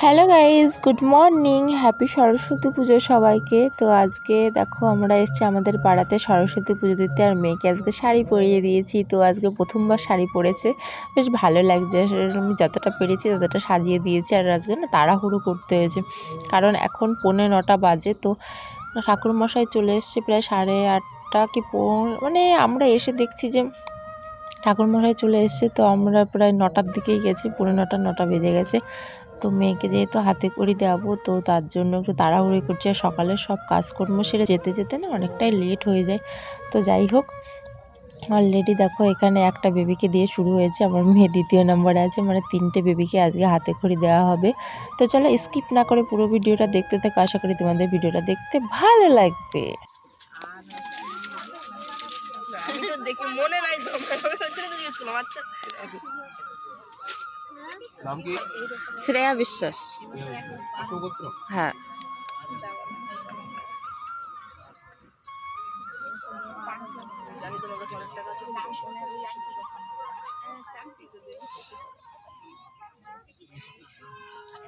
Hello guys good morning happy Saraswati Puja সবাইকে। তো আজকে দেখো, আমরা এসেছি আমাদের পাড়াতে সরস্বতী পুজো দিতে আর মেয়েকে আজকে শাড়ি পরিয়ে দিয়েছি। তো আজকে প্রথমবার শাড়ি পরেছে। বেশ ভালো লাগছে। আমি যতটা পেরেছি ততটা সাজিয়ে দিয়েছি। আর আজকে না তাড়াহুড়ো করতে হয়েছে। কারণ এখন পৌনে নটা বাজে। তো ঠাকুরমশাই চলে এসছে প্রায় সাড়ে আটটা কি মানে আমরা এসে দেখছি যে ঠাকুরমশাই চলে এসছে, তো আমরা প্রায় নটার দিকেই গেছি পুরো নটা নটা বেজে গেছে। তো মেয়েকে যেহেতু হাতে করি দেওয়াবো, তো তার জন্য একটু তাড়াহুড়ি করছি। আর সকালে সব কাজকর্ম সেরে যেতে যেতে না অনেকটাই লেট হয়ে যায়। তো যাই হোক অলরেডি দেখো এখানে একটা বেবিকে দিয়ে শুরু হয়েছে, আমার মেয়ে দ্বিতীয় নম্বরে আছে মানে তিনটে বেবিকে আজকে হাতে খড়ি দেওয়া হবে। তো চলো স্কিপ না করে পুরো ভিডিওটা দেখতে থাকো, আশা করি তোমাদের ভিডিওটা দেখতে ভালো লাগবে। তো দেখি মনে নাই তো জিজ্ঞেস করলাম। আচ্ছা। নাম কি? শ্রেয়া বিশ্বাস। হ্যাঁ। আমি তোমার কাছে অনেক টাকা আছে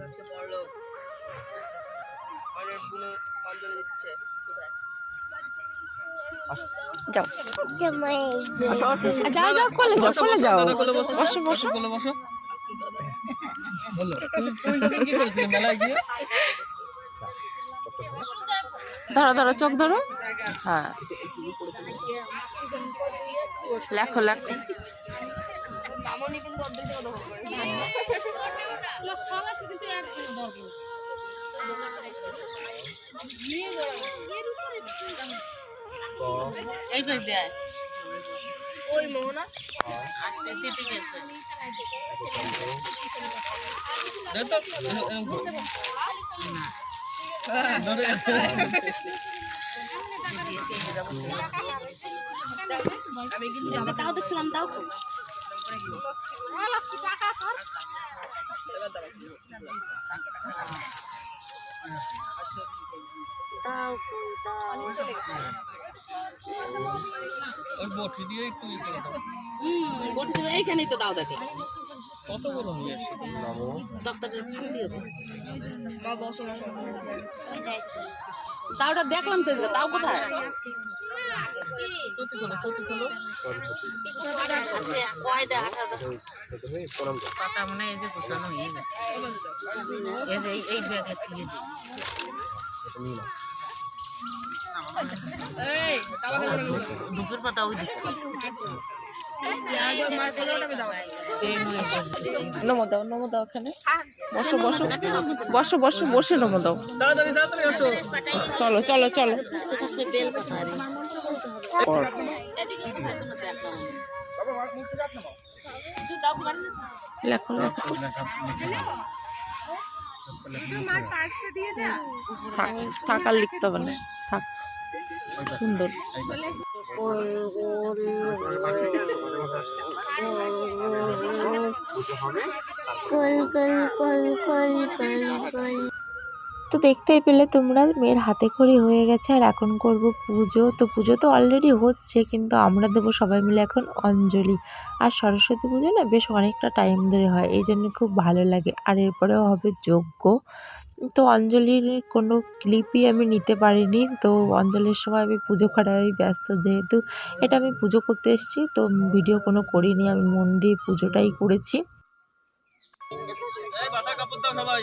হচ্ছে বড় লোক অনেক গুণে অঞ্জলি দিচ্ছে। কোথায় যাও যাও যাও কোলে যাও। কোলে যাও বসো বসো বলো বসো বলো ধরো ধরো চোখ ধরো হ্যাঁ লেখো লেখো কিন্তু অর্ধেক কথা বলবে ওই মোহনা দেখ তো এরকম- এরকম করো। হ্যাঁ, ধরে আমি কিন্তু তাও দেখছিলাম তাও। এবার দাঁড়া ওই বটি দিয়ে একটু ই করে দাও। এইখানেই তো দাও দেখে কত বড় হয়ে আসছে তুমি নামো মা বসো বসো তাওটা দেখলাম তো তাও কোথায়? পাতা মনে হয় এই যে গোছানো হয়ে গেছে। এই যে এই- এই ব্যাগে ছিঁড়ে দিই দুপুর পাতা ওই দিকে হয়ে। নমো দাও নমো দাও এখানে বসো বসো বসো বসো বসে নমো দাও চলো চলো চলো লেখো লেখো থাক থাক লিখতে হবে না থাক সুন্দর তো দেখতেই পেলে তোমরা মেয়ের হাতে খড়ি হয়ে গেছে, আর এখন করব পুজো। তো পুজো তো অলরেডি হচ্ছে, কিন্তু আমরা দেবো সবাই মিলে এখন অঞ্জলি। আর সরস্বতী পুজো না বেশ অনেকটা টাইম ধরে হয়, এই জন্য খুব ভালো লাগে। আর এরপরেও হবে যজ্ঞ। তো অঞ্জলির কোনো ক্লিপই আমি নিতে পারিনি। তো অঞ্জলির সময় আমি পুজো করাই ব্যস্ত যেহেতু এটা আমি পুজো করতে এসেছি। তো ভিডিও কোনো করিনি আমি মন দিয়ে পুজোটাই করেছি। এই বাসা কাপড় দাও সবাই।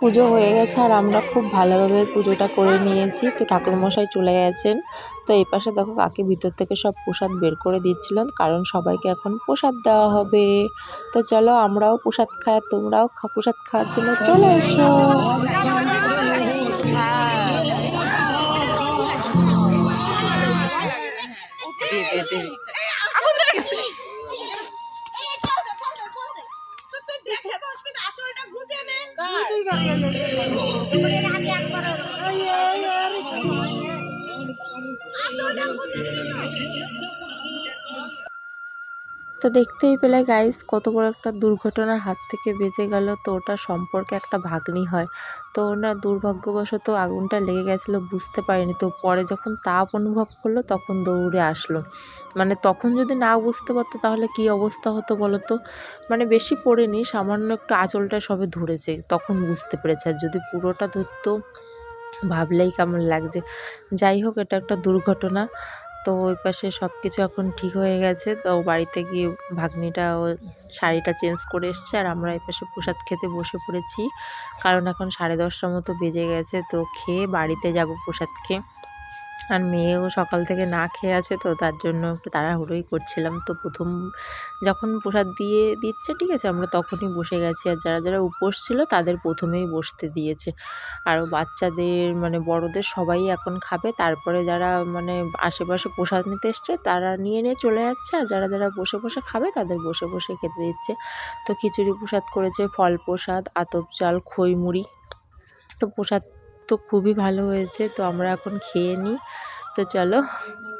পুজো হয়ে গেছে আর আমরা খুব ভালোভাবে পুজোটা করে নিয়েছি। তো ঠাকুরমশাই চলে গেছেন। তো এই পাশে দেখো কাকি ভিতর থেকে সব প্রসাদ বের করে দিচ্ছিলেন কারণ সবাইকে এখন প্রসাদ দেওয়া হবে। তো চলো আমরাও প্রসাদ খাই তোমরাও খা- প্রসাদ খাওয়ার জন্য চলে এসো। দে, তো দেখতেই পেলে গাইস কত বড় একটা দুর্ঘটনার হাত থেকে বেঁচে গেল। তো ওটা সম্পর্কে একটা ভাগ্নি হয়। তো ওনার দুর্ভাগ্যবশত আগুনটা লেগে গেছিল, বুঝতে পারেনি। তো পরে যখন তাপ অনুভব করল, তখন দৌড়ে আসলো। মানে তখন যদি না বুঝতে পারতো, তাহলে কি অবস্থা হতো বলো তো মানে বেশি পড়েনি, সামান্য একটু আঁচলটা সবে ধরেছে, তখন বুঝতে পেরেছে। আর যদি পুরোটা ধরতো ভাবলেই কেমন লাগছে। যাই হোক, এটা একটা দুর্ঘটনা। তো ওই পাশে সব কিছু এখন ঠিক হয়ে গেছে। তো বাড়িতে গিয়ে ভাগ্নিটা ও শাড়িটা চেঞ্জ করে এসছে আর আমরা এই পাশে প্রসাদ খেতে বসে পড়েছি। কারণ এখন সাড়ে দশটার মতো বেজে গেছে। তো খেয়ে বাড়িতে যাব প্রসাদ খেয়ে আর মেয়েও সকাল থেকে না খেয়ে আছে, তো তার জন্য একটু তাড়াহুড়োই করছিলাম। তো প্রথম যখন প্রসাদ দিয়ে দিচ্ছে, ঠিক আছে, আমরা তখনই বসে গেছি। আর যারা যারা উপোস ছিল, তাদের প্রথমেই বসতে দিয়েছে। আরও বাচ্চাদের মানে বড়দের সবাই এখন খাবে। তারপরে যারা মানে আশেপাশে প্রসাদ নিতে এসছে, তারা নিয়ে নিয়ে চলে যাচ্ছে। আর যারা যারা বসে বসে খাবে, তাদের বসে বসে খেতে দিচ্ছে। তো খিচুড়ি প্রসাদ করেছে, ফল প্রসাদ, আতপ চাল, খই মুড়ি। তো প্রসাদ তো খুবই ভালো হয়েছে, তো আমরা এখন খেয়ে নিই। তো চলো,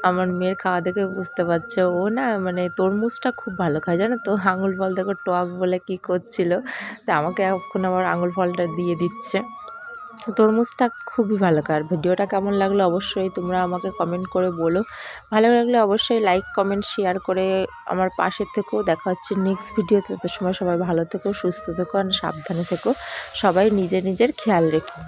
আমার মেয়ের খাওয়া দেখে বুঝতে পারছ, ও না মানে তরমুজটা খুব ভালো খায়, জানো তো? আঙুল ফল দেখো, টক বলে কি করছিল। তা আমাকে এখন আবার আঙুল ফলটা দিয়ে দিচ্ছে। তরমুজটা খুবই ভালো খায়। ভিডিওটা কেমন লাগল অবশ্যই তোমরা আমাকে কমেন্ট করে বলো। ভালো লাগলে অবশ্যই লাইক কমেন্ট শেয়ার করে আমার পাশে থেকেও দেখা হচ্ছে নেক্সট ভিডিওতে তত সময় সবাই ভালো থেকো, সুস্থ থেকো, আর সাবধানে থেকো। সবাই নিজের নিজের খেয়াল রেখো।